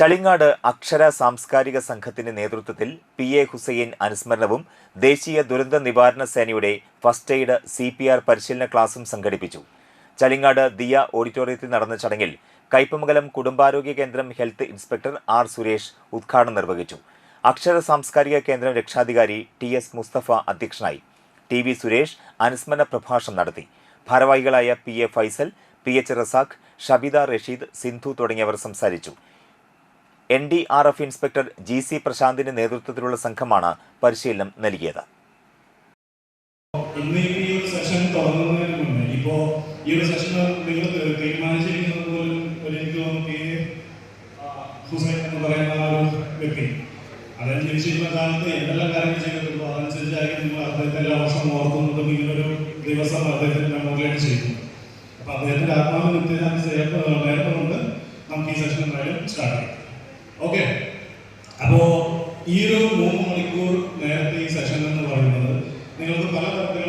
ചളിങ്ങാട് അക്ഷര സാംസ്കാരിക സംഘത്തിന്റെ നേതൃത്വത്തിൽ പി എ ഹുസൈൻ അനുസ്മരണവും ദേശീയ ദുരന്ത നിവാരണ സേനയുടെ first aid C P R പരിശീലന ക്ലാസും സംഘടിപ്പിച്ചു. ചളിങ്ങാട് ദിയ ഓഡിറ്റോറിയത്തിൽ നടന്ന ചടങ്ങിൽ കയ്പമംഗലം കുടുംബാരോഗ്യ കേന്ദ്രം ഹെൽത്ത് ഇൻസ്പെക്ടർ ആർ സുരേഷ് ഉദ്ഘാടനം നിർവഹിച്ചു. അക്ഷര സാംസ്കാരിക കേന്ദ്രം രക്ഷാധികാരി ടി എസ് മുസ്തഫ അധ്യക്ഷനായി. ടി വി സുരേഷ് അനുസ്മരണ പ്രഭാഷണം നടത്തി. ഭാരവാഹികളായ P A Faisal P H Razak Shabitha Rasheed Sindhu തുടങ്ങിയവർ സംസാരിച്ചു. N D R F inspector G C പ്രശാന്തിന്റെ നേതൃത്വത്തിലുള്ള സംഘമാണ് പരിശീലനം നൽകിയത് സെഷൻ ഇപ്പോ ഈ എന്ന് പറയുന്ന ഒരു എന്തെല്ലാം കാര്യങ്ങൾ എല്ലാ ദിവസം അപ്പൊ അദ്ദേഹത്തിന്റെ ആത്മാവ് നിത്യശാന്തി നേരത്തുകൊണ്ട് നമുക്ക് ഈ സെഷൻ എന്തായാലും സ്റ്റാർട്ട് ചെയ്യാം ഓക്കെ അപ്പോ ഈ ഒരു മൂന്ന് മണിക്കൂർ നേരത്തെ ഈ സെഷൻ എന്ന് പറയുന്നത് നിങ്ങൾക്ക് പല കാര്യങ്ങൾ